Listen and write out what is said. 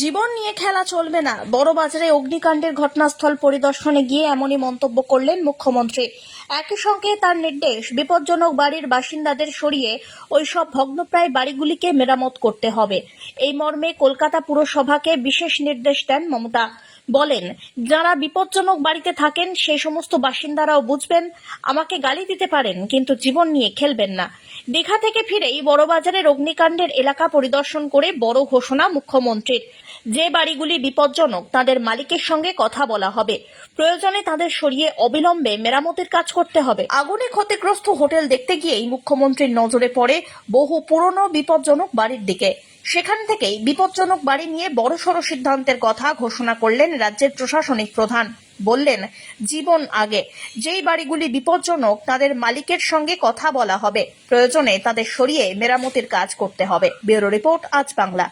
জীবন নিয়ে খেলা চলবে না। বড় বাজারে অগ্নিকাণ্ডের ঘটনাস্থল পরিদর্শনে গিয়ে এমনই মন্তব্য করলেন মুখ্যমন্ত্রী। একই সঙ্গে তার নির্দেশ, বিপজ্জনক বাড়ির বাসিন্দাদের সরিয়ে ওইসব ভগ্নপ্রায় বাড়িগুলিকে মেরামত করতে হবে। এই মর্মে কলকাতা পুরসভাকে বিশেষ নির্দেশ দেন মমতা। বলেন, যারা বিপজ্জনক বাড়িতে থাকেন সেই সমস্ত বাসিন্দারাও বুঝবেন, আমাকে গালি দিতে পারেন, কিন্তু জীবন নিয়ে খেলবেন না। দীঘা থেকে ফিরেই বড়বাজারের অগ্নিকাণ্ডের এলাকা পরিদর্শন করে বড় ঘোষণা মুখ্যমন্ত্রীর। যে বাড়িগুলি বিপজ্জনক, তাদের মালিকের সঙ্গে কথা বলা হবে। প্রয়োজনে তাদের সরিয়ে অবিলম্বে মেরামতের কাজ করতে হবে। আগুনে ক্ষতিগ্রস্ত হোটেল দেখতে গিয়েই মুখ্যমন্ত্রীর নজরে পড়ে বহু পুরনো বিপজ্জনক বাড়ির দিকে। সেখান থেকেই বিপজ্জনক বাড়ি নিয়ে বড়সড় সিদ্ধান্তের কথা ঘোষণা করলেন রাজ্যের প্রশাসনিক প্রধান। বললেন, জীবন আগে। যেই বাড়িগুলি বিপজ্জনক, তাদের মালিকের সঙ্গে কথা বলা হবে। প্রয়োজনে তাদের সরিয়ে মেরামতির কাজ করতে হবে। ব্যুরো রিপোর্ট, আজ বাংলা।